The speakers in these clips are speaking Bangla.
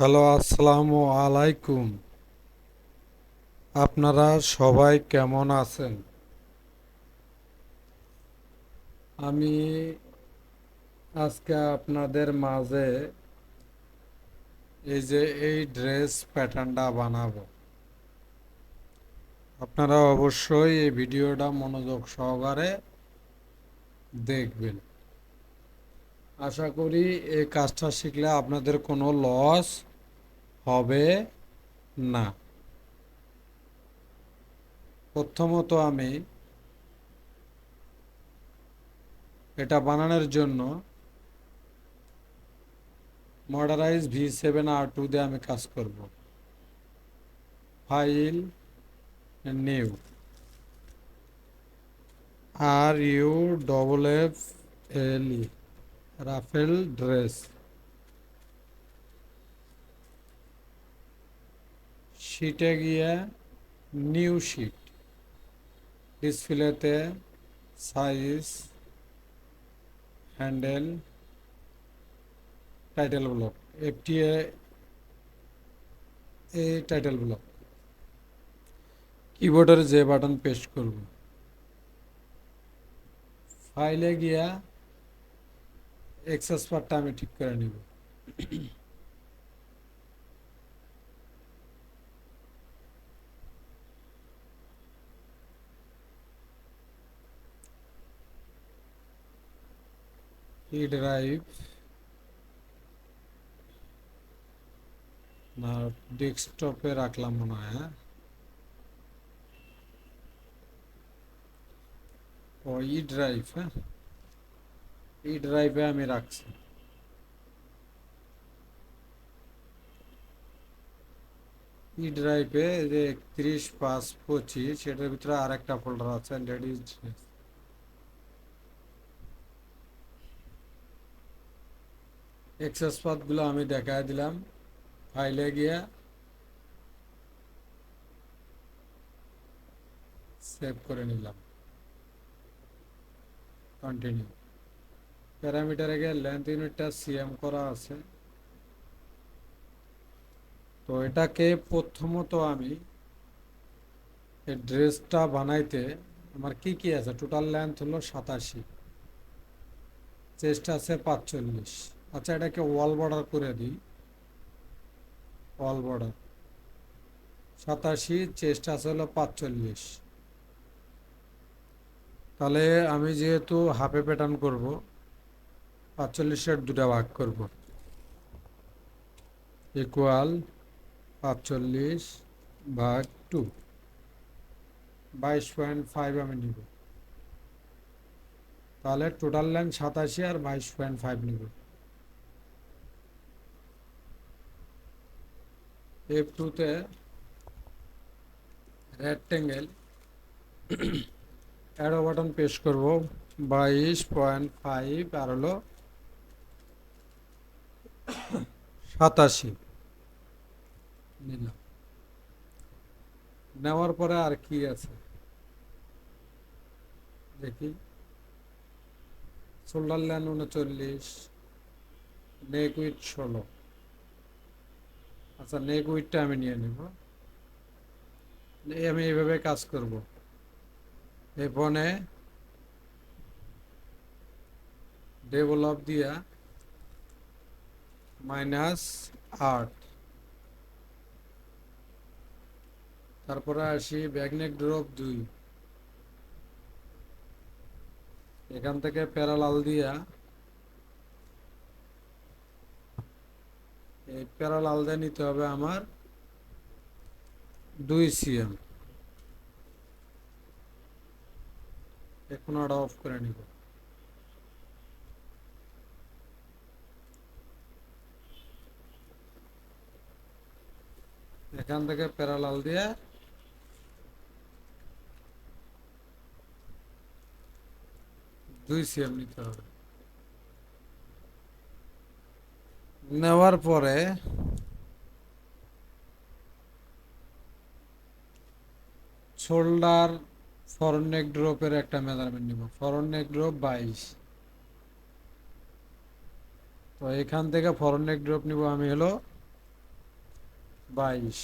হ্যালো, আসসালামু আলাইকুম। আপনারা সবাই কেমন আছেন? আমি আজকে আপনাদের মাঝে এই যে এই ড্রেস প্যাটার্নটা বানাবো। আপনারা অবশ্যই এই ভিডিওটা মনোযোগ সহকারে দেখবেন। আশা করি এই কাজটা শিখলে আপনাদের কোনো লস হবে না। প্রথমত আমি এটা বানানোর জন্য Modaris V seven R two দিয়ে আমি কাজ করব। File new R U double F L E ruffle dress. শিটে গিয়ে নিউ শিট। ডিসপ্লেতে size, handle, title block, FTA এই টাইটেল ব্লক। কিবোর্ডের যে বাটন পেস্ট করব। ফাইলে গিয়া এক্সেস পার্টটা আমি ঠিক করে নিব ই ড্রাইভ না ডেস্কটপে রাখলাম মনে হয় হ্যাঁ ও ই ড্রাইভ হ্যাঁ ড্রাইভে আমি রাখছি। ই ড্রাইভে যে একত্রিশ, পাঁচ, পঁচিশ সেটার ভিতরে আর একটা ফোল্ডার আছে লেডিস ড্রেস এক্সেস পাথগুলো আমি দেখায় দিলাম। ফাইলে গিয়ে সেভ করে নিলাম। কন্টিনিউ প্যারামিটারে গিয়ে লেন্থ ইউনিটটা সিএম করা আছে। তো এটাকে প্রথমত আমি এই ড্রেসটা বানাইতে আমার কি কি আছে? টোটাল লেন্থ হলো সাতাশি চেস্ট আছে পাঁচচল্লিশ। আচ্ছা এটাকে ওয়াল বর্ডার করে দিই। ওয়াল বর্ডার সাতাশি চেস্ট আছে হলো পাঁচচল্লিশ। তাহলে আমি যেহেতু হাফে প্যাটার্ন করব পাঁচচল্লিশের দুটা ভাগ করব। ইকুয়াল পাঁচচল্লিশ ভাগ টু বাইশ পয়েন্ট ফাইভ আমি নিব। তাহলে টোটাল লেন্থ সাতাশি আর বাইশ পয়েন্ট ফাইভ নিব। এফ টুতে রেক্টেঙ্গেল অ্যারো বাটন পেশ করব। বাইশ পয়েন্ট ফাইভ আর হলো সাতাশি। নিলাম। নেওয়ার পরে আর কি আছে? দেখি। শোল্ডার ল্যান উনচল্লিশ, নেক ষোলো। আচ্ছা নেক আমি নিয়ে নেব। আমি এইভাবে কাজ করব। এই ফোনে ডেভেলপ দিয়া মাইনাস আট। তারপরে আসি ব্যাগনেক ড্রপ দুই। এখান থেকে প্যারালাল দিয়া এই প্যারালাল দিয়ে নিতে হবে আমার দুই সিএম। এখন অফ করে নিব। এখান থেকে প্যারালাল দিয়ে দুই সিএম নিতে হবে। নেওয়ার পরে শোল্ডার ফরন ড্রপের একটা মেজারমেন্ট নিব। ফরন নেক ড্রপ বাইশ। তো এখান থেকে ফরন নেক ড্রপ নিব আমি হলো বাইশ।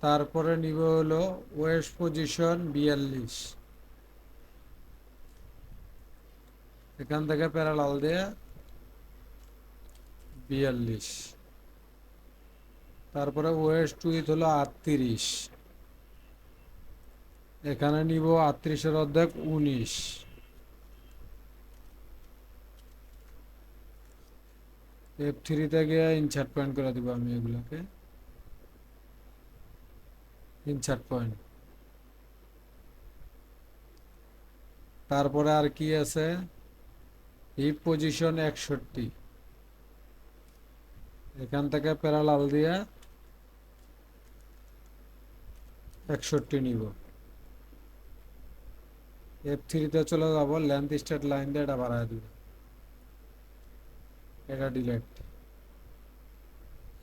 তারপরে নিব হলো ওয়েস্ট পজিশন বিয়াল্লিশ। এখান থেকে প্যারালাল দিয়ে বিয়াল্লিশ। তারপরে ওয়েস্ট উইথ হলো আটত্রিশ। এখানে নিব আটত্রিশের অর্ধেক উনিশ। এফ থ্রিতে গিয়ে ইনসার্ট পয়েন্ট করে দিব আমি এগুলোকে। ইনসার্ট পয়েন্ট তারপরে আর কি আছে? হিপ পজিশন একষট্টি। এখান থেকে প্যারালাল দিয়া একষট্টি নিব। এফ থ্রিতে চলে যাব লেন্থ স্টেট লাইন দিয়ে এটা বাড়ায় দিব। এটা ডিলেট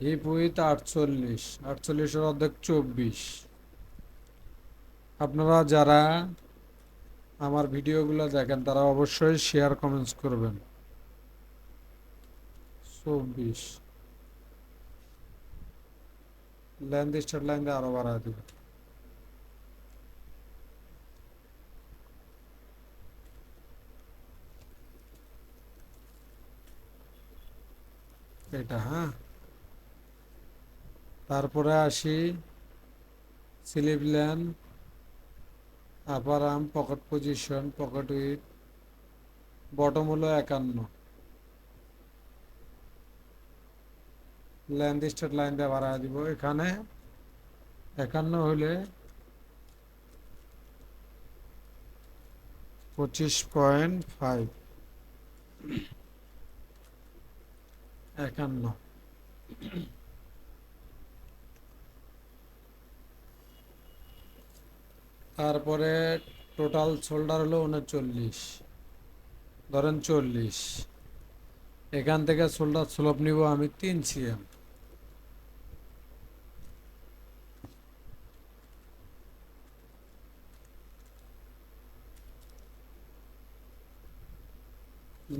হিপ উইথ আটচল্লিশ, আটচল্লিশের অর্ধেক চব্বিশ। আপনারা যারা আমার ভিডিওগুলো দেখেন, তারা অবশ্যই শেয়ার কমেন্টস করবেন। চব্বিশ। লেন্থ স্টার্ট লাইন দিয়ে আরও বাড়ায় এটা হ্যাঁ? তারপরে আসি sleeve length upper arm pocket position pocket with bottom হলো একান্ন। লেন্থ স্টেট লাইন দিয়ে বাড়ায় দিব। এখানে একান্ন হলে পঁচিশ পয়েন্ট ফাইভ একান্ন তারপরে টোটাল শোল্ডার হলো উনচল্লিশ। ধরেন চল্লিশ। এখান থেকে শোল্ডার স্লোপ নিব আমি তিন সিএম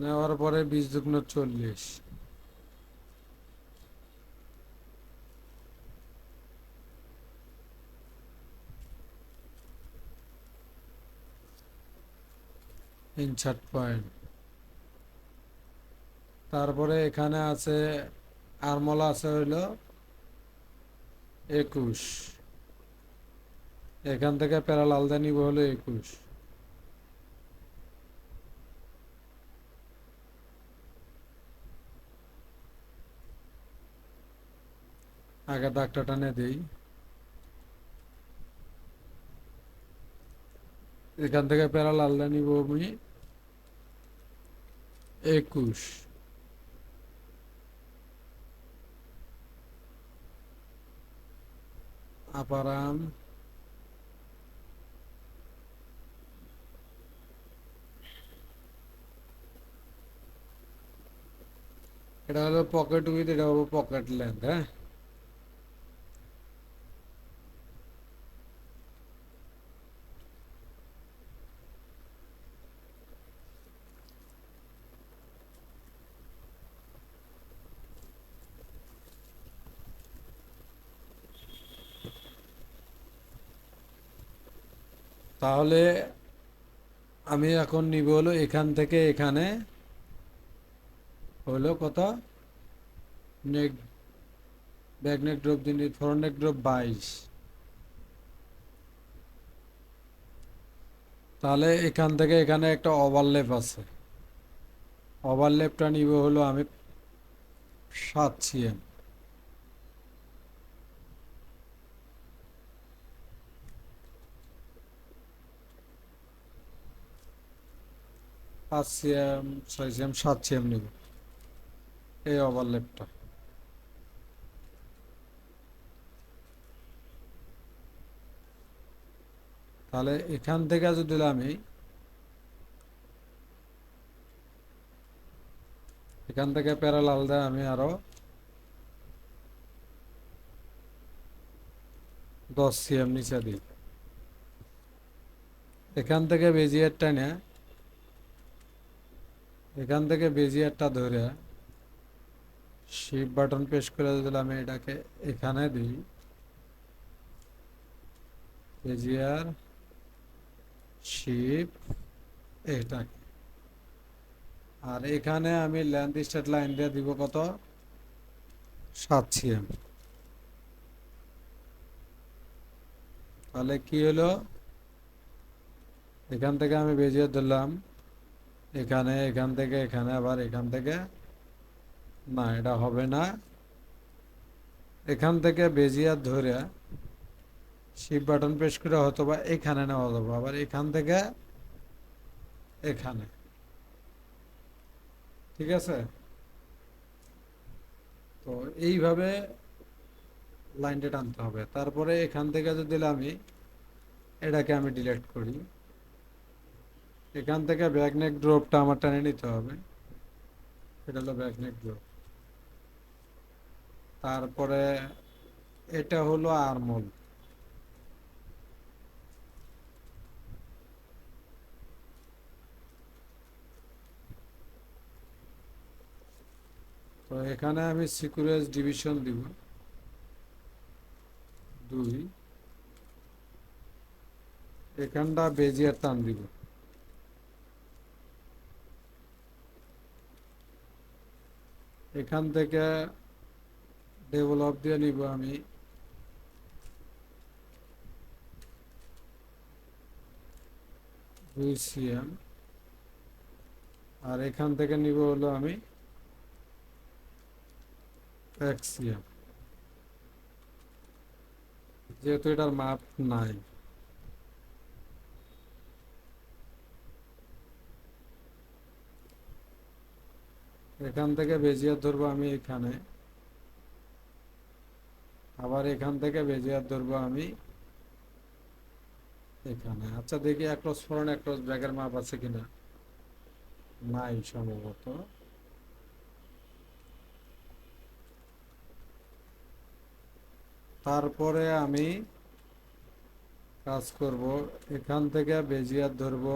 নেওয়ার পরে বিশ যুগ্ন চল্লিশ। ইনসার্ট পয়েন্ট তারপরে এখানে আছে আরমলা আছে হইল একুশ। এখান থেকে প্যারালাল দিয়ে নিব হলো একুশ। আগে দাগটা টানে দেই। এখান থেকে প্যারালাল দিয়ে নিব আমি। একুশ আপারাম এটা হলো পকেট উইথ এটা হলো পকেট লেন্থ হ্যাঁ তাহলে আমি এখন নিব হলো এখান থেকে এখানে হলো কত? Neck, back neck drop front neck drop বাইশ। তাহলে এখান থেকে এখানে একটা ওভারলেপ আছে। ওভারলেপটা নিব হলো আমি সাত সিএম পাঁচ সিএম ছয় সিএম সাত সিএম নিব। এই ওভারলেপটা তাহলে এখান থেকে যদি আমি এখান থেকে প্যারালাল দেয় আমি আরও দশ সিএম নিচে দিই। এখান থেকে বেজিয়ার টানে এখান থেকে বেজিয়ারটা ধরে শিপ বাটন প্রেস করে দিলে আমি এটাকে এখানে দিই পেজিয়ার শিপ এটাকে। আর এখানে আমি লেন্থ স্টেট লাইন দিয়ে দিব কত? সাত সিএম তাহলে কি হলো? এখান থেকে আমি বেজিয়ে ধরলাম। এখানে, এখান থেকে, এখানে, আবার এখান থেকে। না, এটা হবে না। এখান থেকে বেজিয়ার ধরে শিপ বাটন প্রেস করে হয়তো বা এখানে নেওয়া যাবে, আবার এখান থেকে এখানে। ঠিক আছে? তো এইভাবে লাইনটা টানতে হবে। তারপরে এখান থেকে যদি আমি, এটাকে আমি ডিলেট করি। এখান থেকে ব্যাকনেক ড্রপটা আমার টেনে নিতে হবে। এটা হলো ব্যাকনেক ড্রপ তারপরে এটা হলো আরমোল তো এখানে আমি সিকুরেন্স ডিভিশন দিব। দুই। এখানটা বেজিয়ার টান দিব। এখান থেকে ডেভেলপ দিয়ে নিব আমি। দুই সিএম আর এখান থেকে নিব হলো আমি এক যেহেতু এটার মাপ নাই। এখান থেকে বেজিয়ার ধরবো আমি এখানে। আবার এখান থেকে বেজিয়ার ধরবো আমি এখানে। আচ্ছা দেখি একরস ফরন একরস ব্যাগের মাপ আছে কিনা। নাই সম্ভবত। তারপরে আমি কাজ করব, এখান থেকে বেজিয়ার ধরব।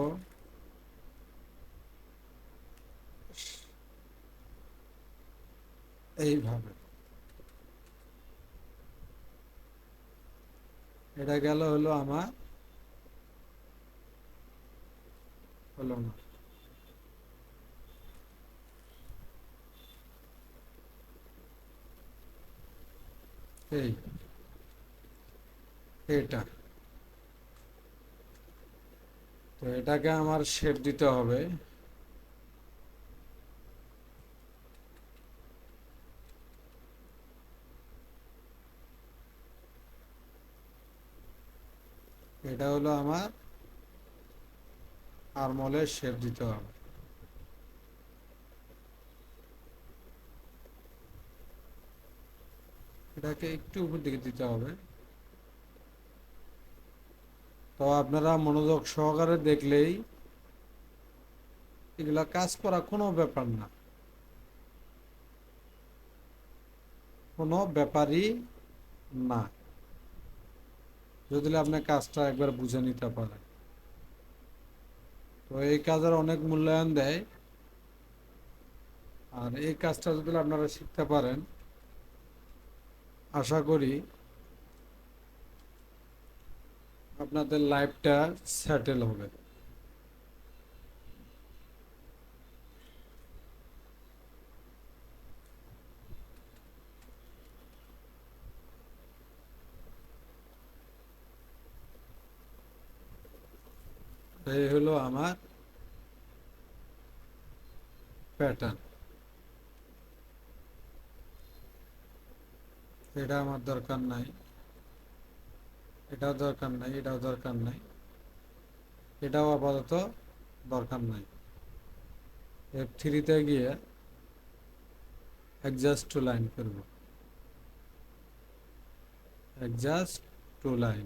এইভাবে। এটা গেল হলো আমার হলো না এই, এটা। তো এটাকে আমার শেপ দিতে হবে। এটা হলো আমার আরমলের শেপ দিতে হবে। এটাকে একটু উপর দিকে দিতে হবে। তো আপনারা মনোযোগ সহকারে দেখলেই এগুলা কাজ করা কোনো ব্যাপার না। কোনো ব্যাপারই না। যদি আপনার কাজটা একবার বুঝে নিতে পারে তো এই কাজের অনেক মূল্যায়ন দেয়। আর এই কাজটা যদি আপনারা শিখতে পারেন, আশা করি আপনাদের লাইফটা সেটেল হবে। এই হলো আমার প্যাটার্ন এটা আমার দরকার নাই। এটাও দরকার নাই, এটাও দরকার নাই। এটাও আপাতত দরকার নাই। এফ থ্রিতে গিয়ে অ্যাডজাস্ট টু লাইন করব। অ্যাডজাস্ট টু লাইন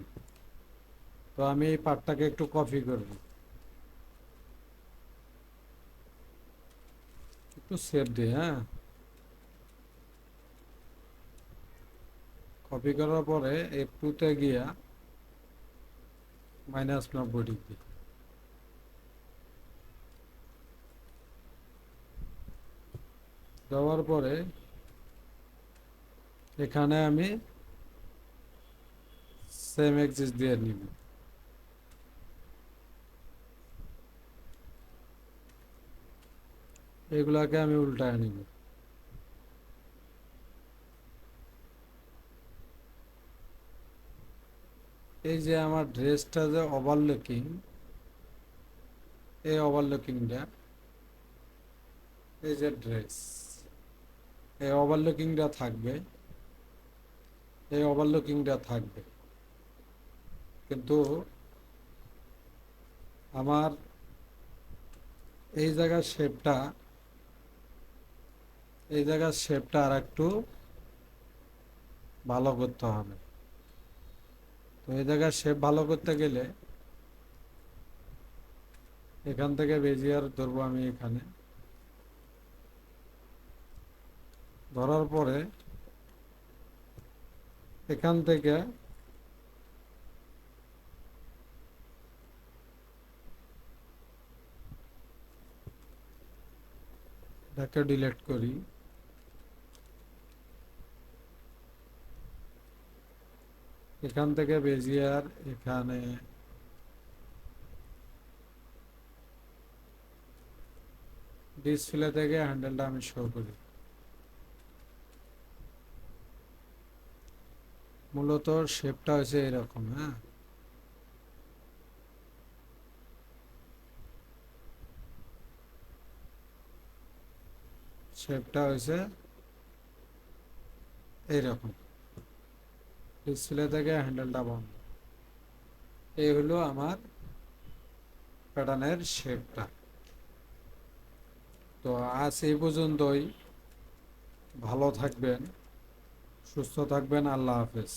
তো আমি এই পার্টটাকে একটু কপি করব। একটু সেভ দিই হ্যাঁ? কপি করার পরে এফ টুতে গিয়া মাইনাস নব্বই ডিগ্রি দেওয়ার পরে এখানে আমি সেম এক্সিস দিয়ে নিব। এগুলাকে আমি উল্টায় নিব। এই যে আমার ড্রেসটা যে ওভারলুকিং এই ওভারলুকিংটা এই যে ড্রেস এই ওভারলুকিংটা থাকবে, এই ওভারলুকিংটা থাকবে। কিন্তু আমার এই জায়গার শেপটা এই জায়গার শেপটা আর একটু ভালো করতে হবে। তো এই জায়গার শেপ ভালো করতে গেলে এখান থেকে বেজিয়ার ধরবো আমি এখানে। ধরার পরে এখান থেকে ডিলিট করি। এখান থেকে বেজিয়ার এখানে ডিসপ্লে থেকে হ্যান্ডেলটা আমি শো করি। মূলত শেপটা হয়েছে এরকম হ্যাঁ। শেপটা হয়েছে এইরকম ডিসপ্লে থেকে হ্যান্ডেলটা বন্ধ। এই হলো আমার প্যাটার্নের শেপটা তো আজ এই পর্যন্তই। ভালো থাকবেন, সুস্থ থাকবেন, আল্লাহ হাফেজ।